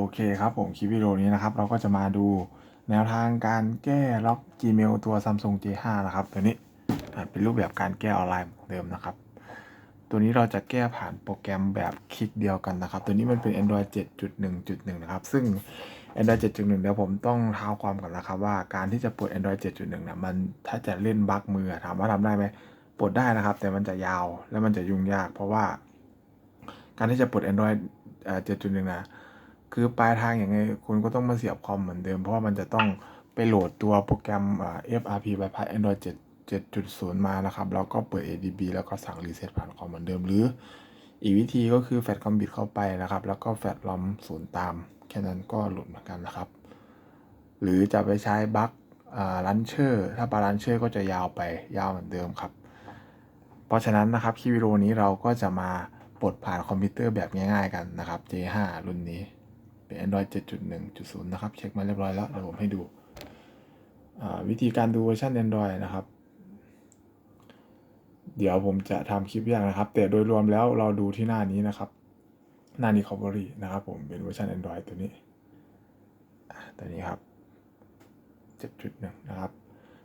โอเคครับผมคลิปวิดีโอนี้นะครับเราก็จะมาดูแนวทางการแก้ล็อก Gmail ตัว Samsung J5 นะครับ ตัวนี้เป็นรูปแบบการแก้ออนไลน์เหมือนเดิมนะครับ ตัวนี้เราจะแก้ผ่านโปรแกรมแบบคลิกเดียวกันนะครับ ตัวนี้มันเป็น Android 7.1.1 นะครับ ซึ่ง Android 7.1 เดี๋ยวผมต้องเท้าความก่อนนะครับ ว่าการที่จะปลด Android 7.1เนี่ยมันถ้าจะเล่นบั๊กมือถามว่าทำได้ไหมปลดได้นะครับ แต่มันจะยาวและมันจะยุ่งยาก เพราะว่า การที่จะปลด Android เอ่อ7.1นะ คือปลายทางอย่างไงคุณก็ต้องมาเสียบคอมเหมือนเดิม เพราะว่ามันจะต้องไปโหลดตัวโปรแกรมอ่า FRP bypass Android 7 7.0 มานะครับ แล้วก็เปิด ADB แล้วก็สั่งรีเซ็ตผ่านคอมเหมือนเดิม หรือ อีกวิธีก็คือแฟดคอมบิตเข้าไปนะครับ แล้วก็แฟดลอมศูนย์ตาม แค่นั้นก็หลุดเหมือนกันนะครับ หรือจะไปใช้บั๊กลันเชอร์ถ้าปาลันเชอร์ก็จะยาวไปยาวเหมือนเดิมครับ เพราะฉะนั้นนะครับคลิปวิดีโอนี้เราก็จะมาปลดผ่านคอมพิวเตอร์แบบง่ายๆกันนะครับ J5 รุ่นนี้ เป็น Android 7.1.0 นะครับ เช็คมาเรียบร้อยแล้ว เดี๋ยวผมให้ดู วิธีการดูเวอร์ชัน Android นะครับ เดี๋ยวผมจะทำคลิปแยกนะครับ แต่โดยรวมแล้วเราดูที่หน้านี้นะครับ หน้า Recovery นะครับผมเป็นเวอร์ชัน Android ตัวนี้ ตัวนี้ครับ 7.1 นะครับ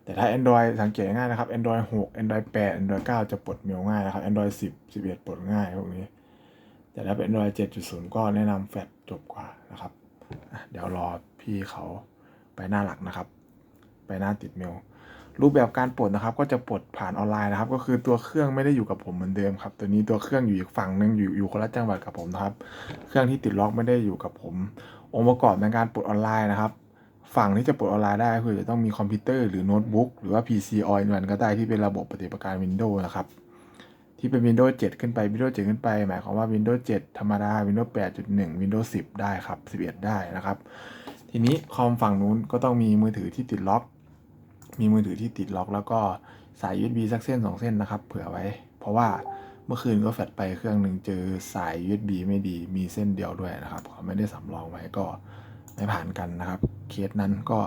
แต่ถ้า Android สังเกตง่ายนะครับ Android 6 Android 8 Android 9 จะปลดเมลง่ายนะครับ Android 10 11 ปลดง่ายพวกนี้ แต่ถ้าเป็น Android 7.0 ก็แนะนำแฟลชจบกว่านะครับ เดี๋ยวรอพี่เขาไปหน้าหลักนะครับ ไปหน้าติดเมล รูปแบบการปลดนะครับ ก็จะปลดผ่านออนไลน์นะครับ ก็คือตัวเครื่องไม่ได้อยู่กับผมเหมือนเดิมครับ ตัวนี้ตัวเครื่องอยู่อีกฝั่งหนึงอยู่อยู่คนละจังหวัดกับผมนะครับ เครื่องที่ติดล็อกไม่ได้อยู่กับผม องค์ประกอบในการปลดออนไลน์นะครับฝั่งที่จะปลดออนไลน์ได้คือจะต้องมีคอมพิวเตอร์หรือโน้ตบุ๊กหรือว่า PC All in One ก็ได้ที่เป็นระบบปฏิบัติการ Windows นะครับ ที่เป็น Windows 7 ขึ้นไป Windows 7 ขึ้นไป หมายความว่า Windows 7 ธรรมดา Windows 8.1 Windows 10 ได้ครับ 11 ได้นะครับ ทีนี้คอมฝั่งนู้นก็ต้องมีมือถือที่ติดล็อก มีมือถือที่ติดล็อก แล้วก็สาย USB สักเส้น 2 เส้นนะครับ เผื่อไว้ เพราะว่าเมื่อคืนก็แฟลชไปเครื่องหนึ่งเจอสาย USB ไม่ดี มีเส้นเดียวด้วยนะครับขาไม่ได้สำรองไว้ก็ไม่ผ่านกันนะครับ เคสนั้นก็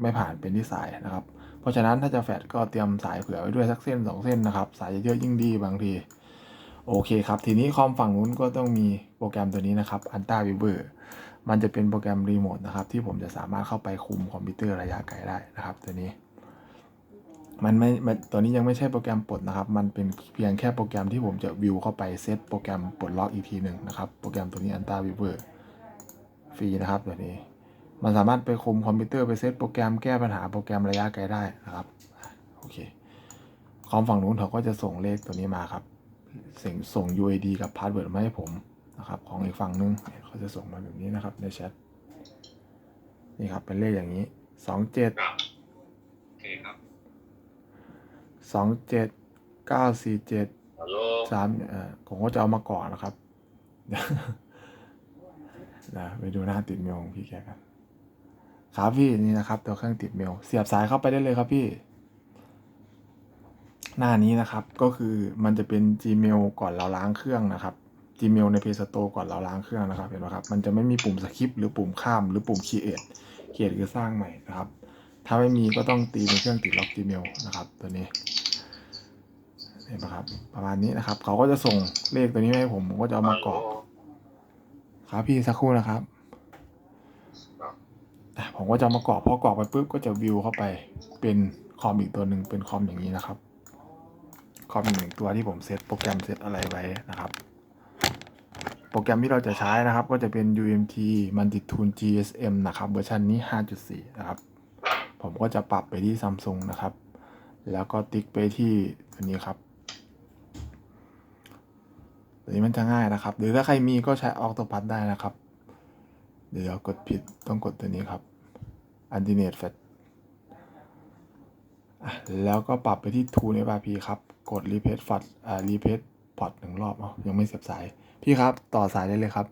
ไม่ผ่านเป็นที่สายนะครับ เพราะฉะนั้นถ้าจะแฟดก็เตรียมสายเผื่อไว้ด้วยสักเส้นสองเส้นนะครับ สายเยอะยิ่งดีบางที โอเคครับ ทีนี้คอมฝั่งนู้นก็ต้องมีโปรแกรมตัวนี้นะครับ a n t a v i v e r มันจะเป็นโปรแกรมรีโมทนะครับ ที่ผมจะสามารถเข้าไปคุมคอมพิวเตอร์ระยะไกลได้นะครับ ตัวนี้ มันไม่ตัวนี้ยังไม่ใช่โปรแกรมปลดนะครับ มันเป็นเพียงแค่โปรแกรมที่ผมจะวิวเข้าไปเซตโปรแกรมปลดล็อกอีกทีหนึ่งนะครับ โปรแกรมตัวนี้ a n t a v i v e r ฟรีนะครับตัวนี้ มันสามารถไปคุมคอมพิวเตอร์ไปเซตโปรแกรมแก้ปัญหาโปรแกรมระยะไกลได้นะครับอะโอเคคอมฝั่งนู้นเขาก็จะส่งเลขตัวนี้มาครับส่งส่ง UID กับพาสเวิร์ดมาให้ผมนะครับ ของอีกฝั่งนึงเขาจะส่งมาแบบนี้นะครับในแชทนี่ครับเป็นเลขอย่างนี้สองเจ็ดครับโอเคครับสองเจ็ดเก้าสี่เจ็ดฮัลโหลสามเอ่อผมก็จะเอามาก่อนนะครับนะไปดูหน้าติดเมลของพี่แกกัน ครับพี่นี่นะครับ ตัวเครื่องติดเมล เสียบสายเข้าไปได้เลยครับพี่ หน้านี้นะครับก็คือมันจะเป็น Gmail ก่อนเราล้างเครื่องนะครับ Gmail ใน Play Store ก่อนเราล้างเครื่องนะครับเห็นไหมครับมันจะไม่มีปุ่มสคริปต์หรือปุ่มข้ามหรือปุ่ม create create คือสร้างใหม่นะครับ ถ้าไม่มีก็ต้องตีเป็นเครื่องติดล็อก Gmail นะครับ ตัวนี้เห็นไหมครับ ประมาณนี้นะครับ เขาก็จะส่งเลขตัวนี้ให้ผมผมก็จะเอามากรอกครับพี่สักครู่นะครับ ผมก็จะมากรอกพอกรอกไปปุ๊บก็จะวิวเข้าไปเป็นคอมอีกตัวหนึ่งเป็นคอมอย่างนี้นะครับ คอมอีกหนึ่งตัวที่ผมเซตโปรแกรมเซตอะไรไว้นะครับ โปรแกรมที่เราจะใช้นะครับ ก็จะเป็น UMT Multitool GSM นะครับ เวอร์ชันนี้ 5.4 นะครับ ผมก็จะปรับไปที่ Samsung นะครับ แล้วก็ติ๊กไปที่ตัวนี้ครับตัวนี้มันจะง่ายนะครับ หรือถ้าใครมีก็ใช้ Octopus ได้นะครับ เดี๋ยวกดผิดต้องกดตัวนี้ครับ Alternate Fat อะแล้วก็ปรับไปที่ Tool FRP ครับ กด Repeat Fat อ่า Repeat Port หนึ่งรอบเอ้ายังไม่เสียบสาย พี่ครับ ต่อสายได้เลยครับ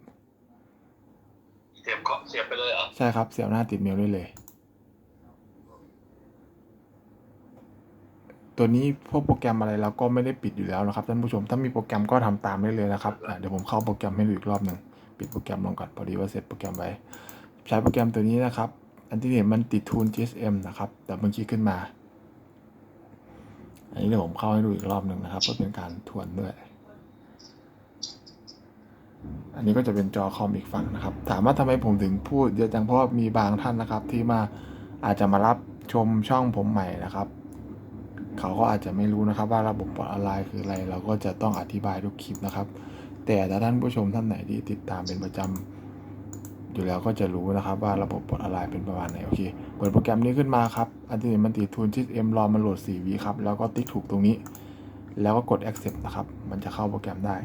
เสียบเคาะเสียบไปเลยเหรอ ใช่ครับ เสียบหน้าติดเมลได้เลย ตัวนี้พวกโปรแกรมอะไรเราก็ไม่ได้ปิดอยู่แล้วนะครับท่านผู้ชม ถ้ามีโปรแกรมก็ทำตามได้เลยนะครับอะเดี๋ยวผมเข้าโปรแกรมให้ดูอีกรอบหนึ่ง ปิดโปรแกรมลงก่อนพอดีว่าเสร็จโปรแกรมไว้ ใช้โปรแกรมตัวนี้นะครับ อันที่เห็นมันติดทูน GSM นะครับแต่เมื่อกี้ขึ้นมา อันนี้เดี๋ยวผมเข้าให้ดูอีกรอบหนึ่งนะครับเพื่อเป็นการทวนด้วย อันนี้ก็จะเป็นจอคอมอีกฝั่งนะครับ ถามว่าทำไมผมถึงพูดเยอะจังเพราะมีบางท่านนะครับ ที่มาอาจจะมารับชมช่องผมใหม่นะครับ เขาก็อาจจะไม่รู้นะครับ ว่าระบบปลดออนไลน์คืออะไร เราก็จะต้องอธิบายทุกคลิปนะครับ แต่ถ้าท่านผู้ชมท่านไหนที่ติดตามเป็นประจำ อยู่แล้วก็จะรู้นะครับว่าระบบปลดออนไลน์เป็นประมาณไหนโอเคเปิดโปรแกรมนี้ขึ้นมาครับอันที่มันติทูนชิดเอ็มรอมันโหลด4วิครับแล้วก็ติ๊กถูกตรงนี้ แล้วก็กด accept นะครับ มันจะเข้าโปรแกรมได้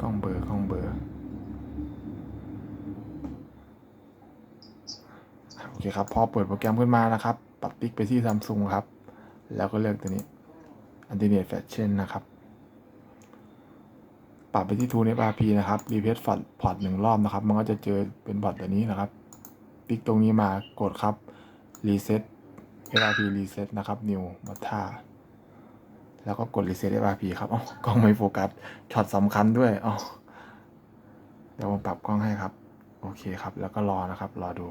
กล้องเบอร์กล้องเบอร์โอเคครับพอเปิดโปรแกรมขึ้นมานะครับปรับติ๊กไปที่ Samsung ครับ แล้วก็เลือกตัวนี้ Anti-Net Fashion นะครับ ปรับไปที่ Tune FRP นะครับ Repeat พอร์ตหนึ่งรอบนะครับ มันก็จะเจอเป็นพอร์ตตัวนี้นะครับ ติ๊กตรงนี้มากดครับ Reset FRP Reset นะครับ New Mata แล้วก็กด Reset FRP ครับอ๋อกล้องไม่โฟกัส ช็อตสำคัญด้วยอ๋อเดี๋ยวผมปรับกล้องให้ครับ โอเคครับ แล้วก็รอนะครับ รอดู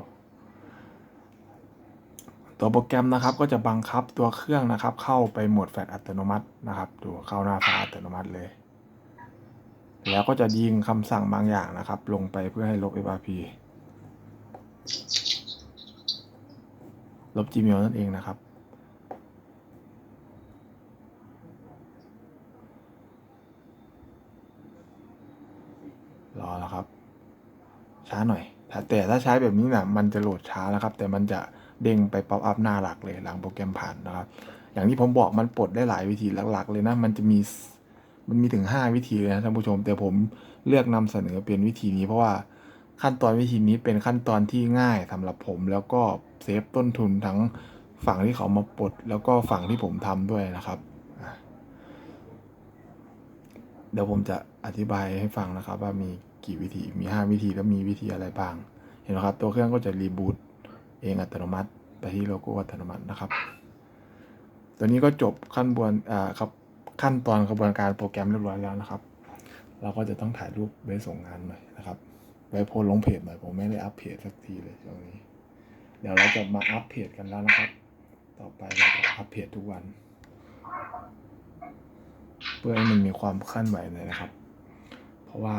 ตัวโปรแกรมนะครับก็จะบังคับตัวเครื่องนะครับ เข้าไปโหมดแฟลชอัตโนมัตินะครับ ดูเข้าหน้าฟ้าอัตโนมัติเลย แล้วก็จะยิงคำสั่งบางอย่างนะครับ ลงไปเพื่อให้ลบ FRP ลบ Gmail นั่นเองนะครับ รอแล้วครับ ช้าหน่อยแต่ถ้าใช้แบบนี้นะมันจะโหลดช้านะครับ แต่มันจะเด้งไปป๊อปอัพหน้าหลักเลยหลังโปรแกรมผ่านนะครับ อย่างที่ผมบอกมันปลดได้หลายวิธีหลักๆ เลยนะ มันจะมี มันมีถึง 5 วิธีเลยนะท่านผู้ชม แต่ผมเลือกนำเสนอเป็นวิธีนี้ เพราะว่าขั้นตอนวิธีนี้เป็นขั้นตอนที่ง่ายสำหรับผมแล้วก็เซฟต้นทุนทั้งฝั่งที่เขามาปลดแล้วก็ฝั่งที่ผมทำด้วยนะครับ เดี๋ยวผมจะอธิบายให้ฟังนะครับ ว่ามีกี่วิธีมี 5 วิธีแล้วมีวิธีอะไรบ้าง เห็นไหมครับ ตัวเครื่องก็จะรีบูตเองอัตโนมัติไปที่โลโก้อัตโนมัตินะครับ ตัวนี้ก็จบขั้นบวนอ่าครับ ขั้นตอนกระบวนการโปรแกรมเรียบร้อยแล้วนะครับ เราก็จะต้องถ่ายรูปไว้ส่งงานหน่อยนะครับ ไว้โพสลงเพจหน่อยผมไม่ได้อัปเพจสักทีเลยช่วงนี้ เดี๋ยวเราจะมาอัปเพจกันแล้วนะครับ ต่อไปเราจะอัปเพจทุกวัน เพื่อให้มันมีความเคลื่อนไหวหน่อยนะครับ เพราะว่า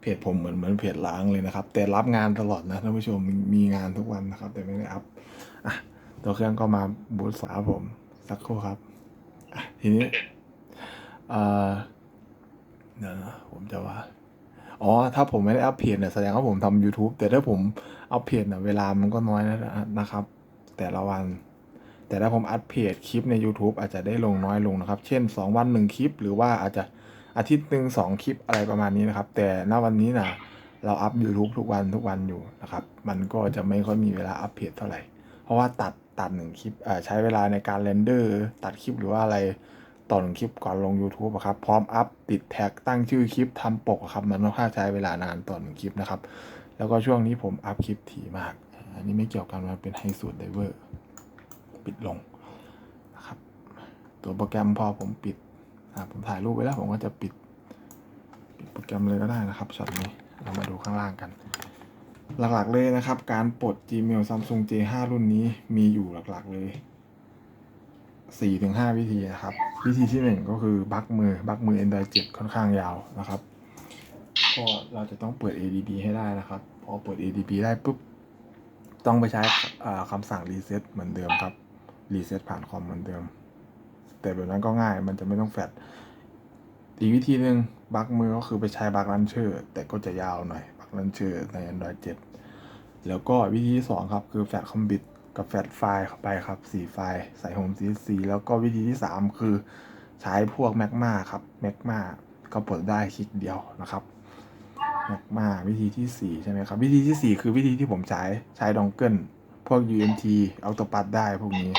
เพจผมเหมือนเหมือนเพจล้างเลยนะครับ แต่รับงานตลอดนะท่านผู้ชมมีงานทุกวันนะครับ แต่ไม่ได้อัพอะตัวเครื่องก็มาบูตสาผม สักครู่ครับ ทีนี้เดี๋ยวนะผมจะว่า อ๋อ ถ้าผมไม่ได้อัพเพจเนี่ยแสดงว่าผมทำ YouTube แต่ถ้าผมอัพเพจเนี่ยเวลามันก็น้อยนะนะครับ แต่ละวัน แต่ถ้าผมอัพเพจคลิปใน YouTube อาจจะได้ลงน้อยลงนะครับ เช่น 2 วัน 1 คลิป หรือว่าอาจจะอาทิตย์หนึ่งสองคลิปอะไรประมาณนี้นะครับ แต่ณวันนี้นะเราอัพ YouTube ทุกวันทุกวันอยู่นะครับ มันก็จะไม่ค่อยมีเวลาอัพเพจเท่าไหร่ เพราะว่าตัด ตัดหนึ่งคลิปอ่าใช้เวลาในการเรนเดอร์ ตัดคลิปหรือว่าอะไรต่อหนึ่งคลิปก่อนลง YouTube ะครับ พร้อมอัพติดแท็กตั้งชื่อคลิปทำปกครับ มันค่อนข้างใช้เวลานานต่อหนึ่งคลิปนะครับ แล้วก็ช่วงนี้ผมอัพคลิปถี่มาก อันนี้ไม่เกี่ยวกันมันเป็นไฮสูตรไดเวอร์ปิดลงนะครับ ตัวโปรแกรมพอผมปิดอ่าผมถ่ายรูปไว้แล้วผมก็จะปิดปิดโปรแกรมเลยก็ได้นะครับช็อตนี้เรามาดูข้างล่างกัน หลักๆเลยนะครับ การปลด Gmail Samsung J5 รุ่นนี้มีอยู่หลักๆเลย 4-5 วิธีนะครับ วิธีที่ 1 ก็คือบั๊กมือบั๊กมือ Android 7 ค่อนข้างยาวนะครับก็เราจะต้องเปิด ADB ให้ได้นะครับ พอเปิด ADB ได้ปุ๊บ ต้องไปใช้คำสั่ง reset เหมือนเดิมครับ reset ผ่านคอมเหมือนเดิม แต่แบบนั้นก็ง่ายมันจะไม่ต้องแฟลชอีกวิธีหนึ่งบักมือก็คือไปใช้บักลันเชอร์ แต่ก็จะยาวหน่อย บักลันเชอร์ใน Android 7 แล้วก็วิธีที่สองครับ คือแฟลชคอมบิตกับแฟลชไฟล์เข้าไปครับสี่ไฟล์ใส่โฮม CSC แล้วก็วิธีที่สามคือใช้พวก Magma ครับ Magma ก็ปลดได้คลิกเดียวนะครับ Magma วิธีที่สี่ใช่ไหมครับ วิธีที่สี่คือวิธีที่ผมใช้ใช้ดองเกิลพวก UNT Autopad ได้พวกนี้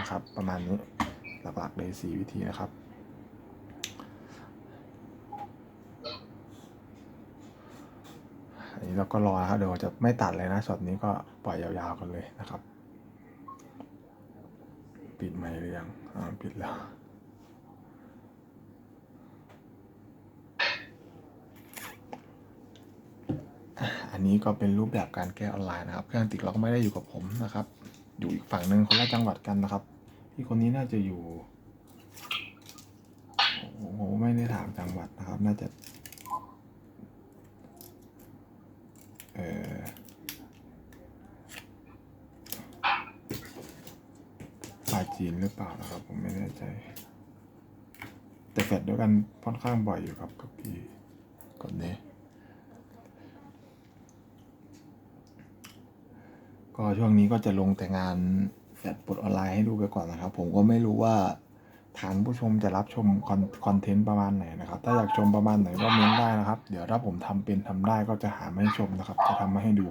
นะครับ ประมาณนี้หลักๆเลยสี่วิธีนะครับ อันนี้เราก็รอนะครับเดี๋ยวจะไม่ตัดเลยนะช็อตนี้ก็ปล่อยยาวๆกันเลยนะครับ ปิดไหมหรือยังอ่าปิดแล้วอันนี้ก็เป็นรูปแบบการแก้ออนไลน์นะครับเครื่องติดล็อกไม่ได้อยู่กับผมนะครับ อยู่อีกฝั่งหนึ่งคนละจังหวัดกันนะครับพี่คนนี้น่าจะอยู่โอ้โหไม่ได้ถามจังหวัดนะครับ น่าจะ เออปลาจีนห รือเปล่านะครับ ผมไม่แน่ใจ แต่แฟดด้วยกันค่อนข้างบ่อยอยู่ครับกับพี่กดนี้ก็ช่วงนี้ก็จะลงแต่งานแฟดปลดออนไลน์ให้ดูไปก่อนนะครับ ผมก็ไม่รู้ว่าฐานผู้ชมจะรับชมคอนคอนเทนต์ประมาณไหนนะครับ ถ้าอยากชมประมาณไหนก็เม้นได้นะครับ เดี๋ยวถ้าผมทำเป็นทำได้ก็จะหามาให้ชมนะครับ จะทำมาให้ดู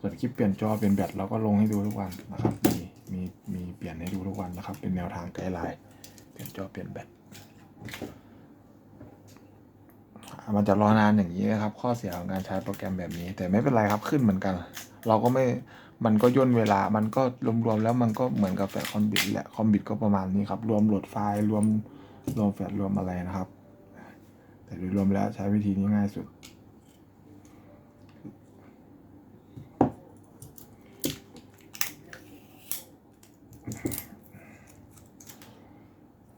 ส่วน คลิปเปลี่ยนจอเปลี่ยนแบตเราก็ลงให้ดูทุกวันนะครับ มีมีมีเปลี่ยนให้ดูทุกวันนะครับ เป็นแนวทางไกด์ไลน์เปลี่ยนจอเปลี่ยนแบตมันจะรอนานอย่างนี้นะครับ ข้อเสียของการใช้โปรแกรมแบบนี้ แต่ไม่เป็นไรครับขึ้นเหมือนกัน เราก็ไม่มันก็ย่นเวลา มันก็รวมๆแล้วมันก็เหมือนกับแฟลชคอมบิตแหละคอมบิตก็ประมาณนี้ครับ รวมโหลดไฟล์รวมรวมแฟลชรวมอะไรนะครับ แต่โดยรวมแล้วใช้วิธีนี้ง่ายสุด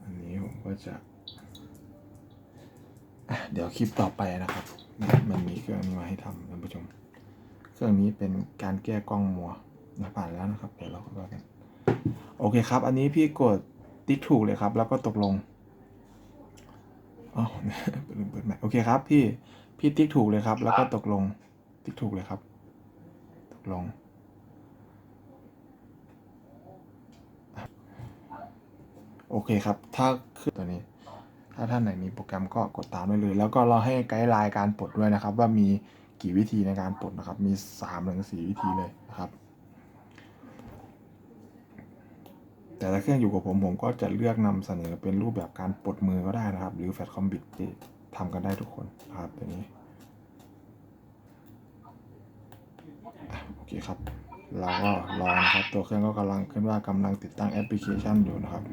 อันนี้ผมก็ จะเดี๋ยวคลิปต่อไปนะครับ มันมีเครื่องนี้มาให้ทำท่านผู้ชม เครื่องนี้เป็นการแก้กล้องมัวนะผ่านแล้วนะครับ เดี๋ยวเราก็ว่ากัน โอเคครับ อันนี้พี่กดติ๊กถูกเลยครับ แล้วก็ตกลงอ๋อเปิดเปิดใหม่ โอเคครับ พี่ พี่ติ๊กถูกเลยครับ แล้วก็ตกลง ติ๊กถูกเลยครับ ตกลง โอเคครับ ถ้าคือตัวนี้ ถ้าท่านไหนมีโปรแกรมก็กดตามได้เลย แล้วก็เราให้ไกด์ไลน์การปลดด้วยนะครับ ว่ามีกี่วิธีในการปลดนะครับ มีสามถึงสี่วิธีเลยนะครับ แต่ถ้าเครื่องอยู่กับผมผมก็จะเลือกนำเสนอเป็นรูปแบบการปลดมือก็ได้นะครับ หรือแฟลชคอมบิตที่ทำกันได้ทุกคนนะครับตัวนี้โอเคครับเราก็รอนะครับ ตัวเครื่องก็กำลังขึ้นว่ากำลังติดตั้งแอปพลิเคชันอยู่นะครับ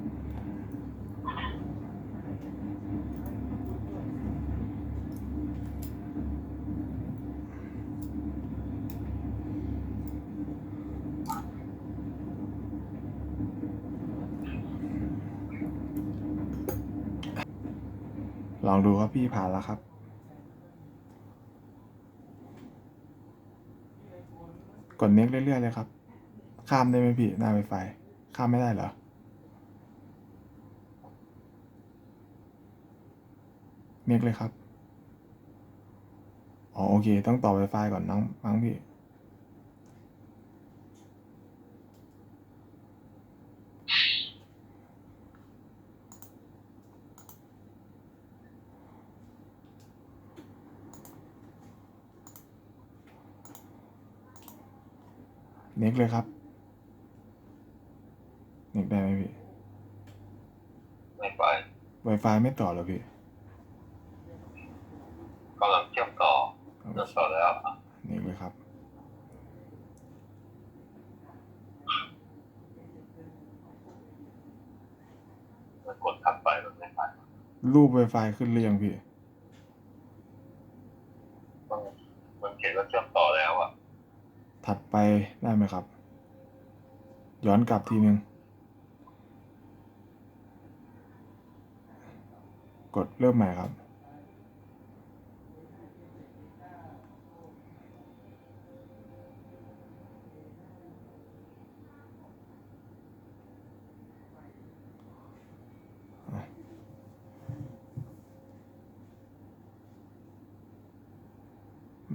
ลองดูครับพี่ผ่านแล้วครับ กดเน็กเรื่อยๆเลยครับ ข้ามได้ไหมพี่หน้าไวไฟข้ามไม่ได้เหรอ เน็กเลยครับ อ๋อโอเค ต้องต่อ Wi-Fi ก่อนน้องมั้งพี่ น็กเลยครับ เน็กได้ไหมพี่ไม่ไป Wi-Fi ไม่ต่อเหรอพี่ กำลังเชื่อมต่อเชื่อมต่อแล้วอะเน็กเลยครับ มันกดทับไปมันไม่ไปรูป Wi-Fi ขึ้นเรียงพี่ มันมันเขียนว่าเชื่อมต่อแล้วอะ ถัดไปได้ไหมครับ ย้อนกลับทีนึง กดเริ่มใหม่ครับ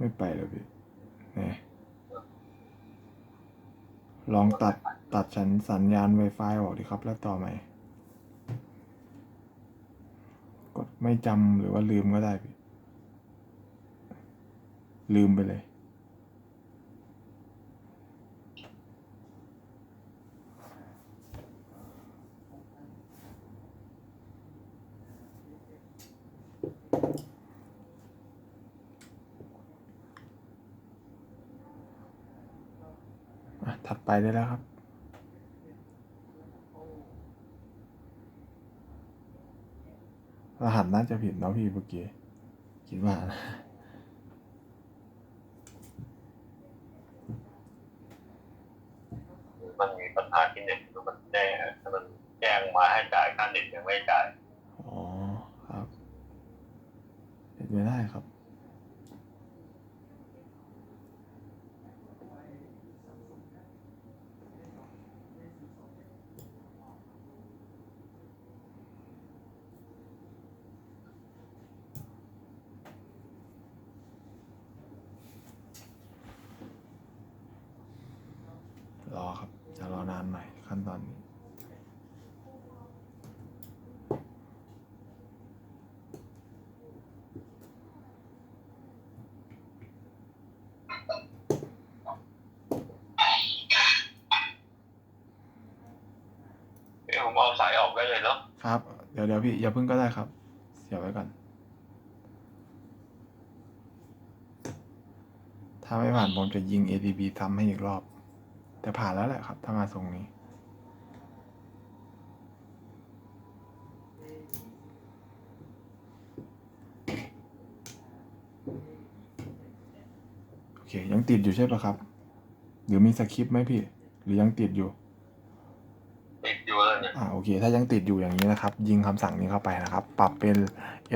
ไม่ไปเลยพี่นี่ ลองตัดตัดสัญสัญญาณ Wi-Fi ออกดีครับ แล้วต่อใหม่ กดไม่จำหรือว่าลืมก็ได้พี่ลืมไปเลย อะ ถัด ไปได้แล้วครับรหัสน่าจะผิดเนาะพี่เมื่อกี้คิดว่านะมันมีปัญหาที่เน็ตมันแน่ถ้ามันปิดยังไม่จ่าย อ๋อครับเป็นไปได้ครับ รอครับ จะรอนานหน่อยขั้นตอนนี้ เอาสายออกได้เลยเนาะครับ เดี๋ยวเดี๋ยวพี่อย่าเพิ่งก็ได้ครับ เสียไว้ก่อน ถ้าไม่ผ่านผมจะยิง ADB ซ้ำให้อีกรอบ แต่ผ่านแล้วแหละครับ ถ้ามาทรงนี้ โอเค ยังติดอยู่ใช่ปะครับ หรือมีสคริปต์ไหมพี่ หรือยังติดอยู่ อยู่เลยเนี่ยอ่าโอเค ถ้ายังติดอยู่อย่างนี้นะครับ ยิงคำสั่งนี้เข้าไปนะครับ ปรับเป็น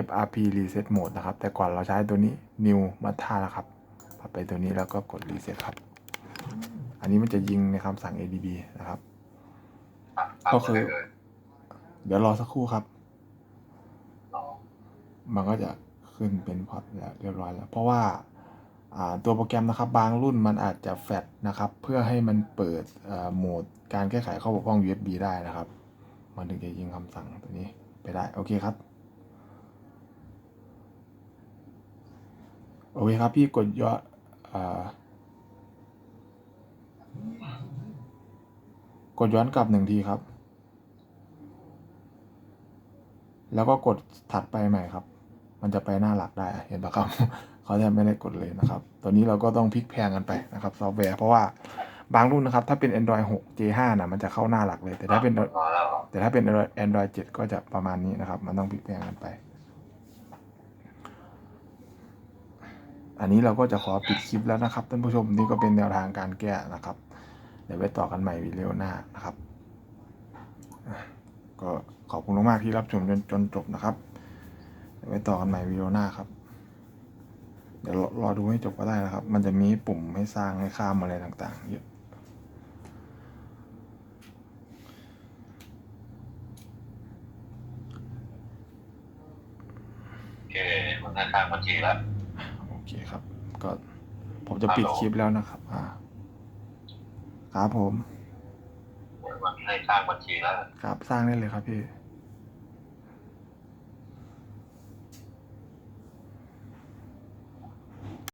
FRP Reset Mode นะครับ แต่ก่อนเราใช้ตัวนี้ New m a t a นะครับ ปรับไปตัวนี้แล้วก็กด Reset ครับ อันนี้มันจะยิงในคำสั่ง ADB นะครับครับก็คือเลยเดี๋ยวรอสักครู่ครับอ๋อมันก็จะขึ้นเป็นพอร์ตแล้วเรียบร้อยแล้ว เพราะว่าอ่า ตัวโปรแกรมนะครับบางรุ่นมันอาจจะแฟลชนะครับ เพื่อให้มันเปิดโหมดการแก้ไขข้อบกพร่อง USB ได้นะครับ มันถึงจะยิงคำสั่งตัวนี้ไปได้ โอเคครับ โอเคครับ พี่กดย้อนกดย้อนกลับหนึ่งทีครับ แล้วก็กดถัดไปใหม่ครับ มันจะไปหน้าหลักได้เห็นปะครับเขาแทบไม่ได้กดเลยนะครับ ตัวนี้เราก็ต้องพลิกแพลงกันไปนะครับซอฟต์แวร์เพราะว่าบางรุ่นนะครับ ถ้าเป็น Android 6 J5 นะมันจะเข้าหน้าหลักเลย แต่ถ้าเป็นแต่ถ้าเป็น Android Android 7ก็จะประมาณนี้นะครับ มันต้องพลิกแพลงกันไป อันนี้เราก็จะขอปิดคลิปแล้วนะครับท่านผู้ชมนี่ก็เป็นแนวทางการแก้นะครับ เดี๋ยวไปต่อกันใหม่วิดีโอหน้านะครับ ก็ขอบคุณมากๆที่รับชมจนจนจบนะครับ เดี๋ยวไปต่อกันใหม่วิดีโอหน้าครับ เดี๋ยวรอรอดูให้จบก็ได้นะครับ มันจะมีปุ่มให้สร้างให้ข้ามอะไรต่างๆเยอะโอเคมันหน้าทางบัญชีแล้วโอเคครับ ก็ผมจะปิดคลิปแล้วนะครับ อ่า ครับผมเดี๋ยวมันให้สร้างบัญชีแล้ว ครับ สร้างได้เลยครับพี่โ